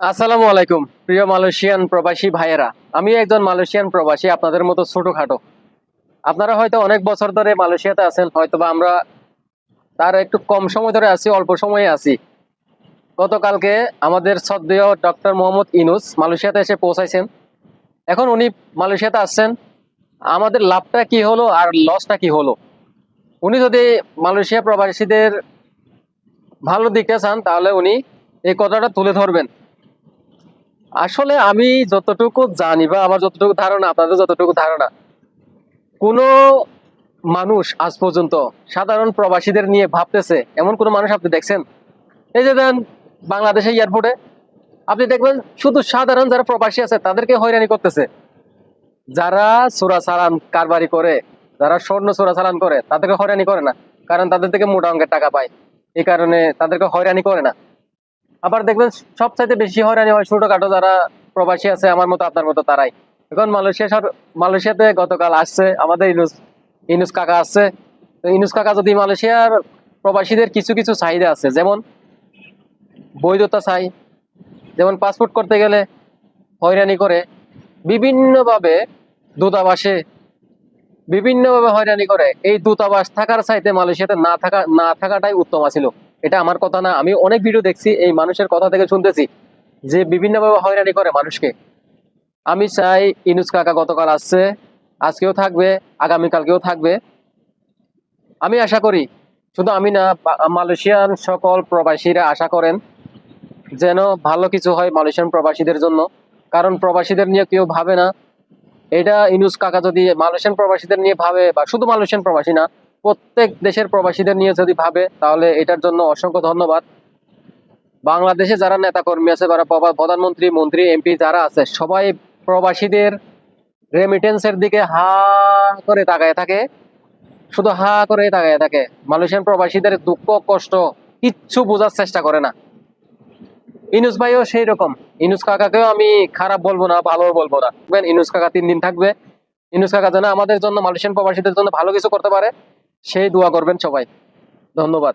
আসসালামু আলাইকুম, প্রিয় মালয়েশিয়ান প্রবাসী ভাইয়েরা। আমি একজন মালয়েশিয়ান প্রবাসী, আপনাদের মতো ছোটখাটো। আপনারা হয়তো অনেক বছর ধরে মালয়েশিয়াতে আছেন হয়তো বা আমরা তার একটু কম সময় ধরে আছি, অল্প সময়ে আছি। গতকালকে আমাদের শ্রদ্ধেয় ডক্টর মোহাম্মদ ইনুস মালয়েশিয়াতে এসে পৌঁছাইছেন। এখন উনি মালয়েশিয়াতে আসছেন। আমাদের লাভটা কি হলো আর লসটা কি হলো? উনি যদি মালয়েশিয়া প্রবাসীদের ভালো দিকটা চান, তাহলে উনি এই কথাটা তুলে ধরবেন। আসলে আমি যতটুকু জানি বা আমার যতটুকু ধারণা, আপনাদের যতটুকু ধারণা, কোনো মানুষ আজ পর্যন্ত সাধারণ প্রবাসীদের নিয়ে ভাবতেছে, এমন কোনো মানুষ আপনি দেখছেন? এই যে দেন বাংলাদেশে এয়ারপোর্টে, আপনি দেখবেন শুধু সাধারণ যারা প্রবাসী আছে, তাদেরকে হয়রানি করতেছে। যারা চোরা চালান কারবারি করে, যারা স্বর্ণ চোরা চালান করে, তাদেরকে হয়রানি করে না, কারণ তাদের থেকে মোটা অঙ্কের টাকা পায়। এই কারণে তাদেরকে হয়রানি করে না। আবার দেখবেন সবচাইতে বেশি হয়রানি হয় ছোটখাটো যারা প্রবাসী আছে, আমার মতো আপনার মতো তারাই। এখন মালয়েশিয়া সর- মালয়েশিয়াতে গতকাল আসছে, আমাদের ইনুস ইনুস কাকা আসছে। তো ইনুস কাকা যদি মালয়েশিয়ার প্রবাসীদের কিছু কিছু চাহিদা আছে, যেমন বৈধতা চাই, যেমন পাসপোর্ট করতে গেলে হয়রানি করে, বিভিন্নভাবে দূতাবাসে, বিভিন্নভাবে হয়রানি করে, এই দূতাবাস থাকার চাইতে মালয়েশিয়াতে না থাকা না থাকাটাই উত্তম ছিল এটা আমার কথা না, আমি অনেক ভিডিও দেখছি, এই মানুষের কথা থেকে শুনতেছি যে বিভিন্নভাবে হয়রানি করে মানুষকে। আমি চাই ইনুস কাকা গতকাল আসছে, আজকেও থাকবে, আগামীকালকেও থাকবে। আমি আশা করি, শুধু আমি না মালয়েশিয়ান সকল প্রবাসীরা আশা করেন যেন ভালো কিছু হয় মালয়েশিয়ান প্রবাসীদের জন্য, কারণ প্রবাসীদের নিয়ে কেউ ভাবে না। এটা ইনুস কাকা যদি মালয়েশিয়ান প্রবাসীদের নিয়ে ভাবে, বা শুধু মালয়েশিয়ান প্রবাসী না প্রত্যেক দেশের প্রবাসীদের নিয়ে যদি ভাবে, তাহলে এটার জন্য অসংখ্য ধন্যবাদ। বাংলাদেশে যারা নেতাকর্মী আছে প্রবা- প্রধানমন্ত্রী, মন্ত্রী, এমপি যারা আছে, সবাই প্রবাসীদের রেমিটেন্সের দিকে হা করে তাকায় থাকে। শুধু হা করে তাকায় থাকে। মালয়েশিয়ান প্রবাসীদের দুঃখ, কষ্ট কিচ্ছু বোঝার চেষ্টা করে না। ইনুস ভাইও সেই রকম ইনুস কাকাকেও আমি খারাপ বলব না ভালো বলব না। ইনুস কাকা তিন দিন থাকবে। ইনুস কাকা যেন আমাদের জন্য, মালয়েশিয়ান প্রবাসীদের জন্য ভালো কিছু করতে পারে। সেই দোয়া করবেন সবাই। ধন্যবাদ।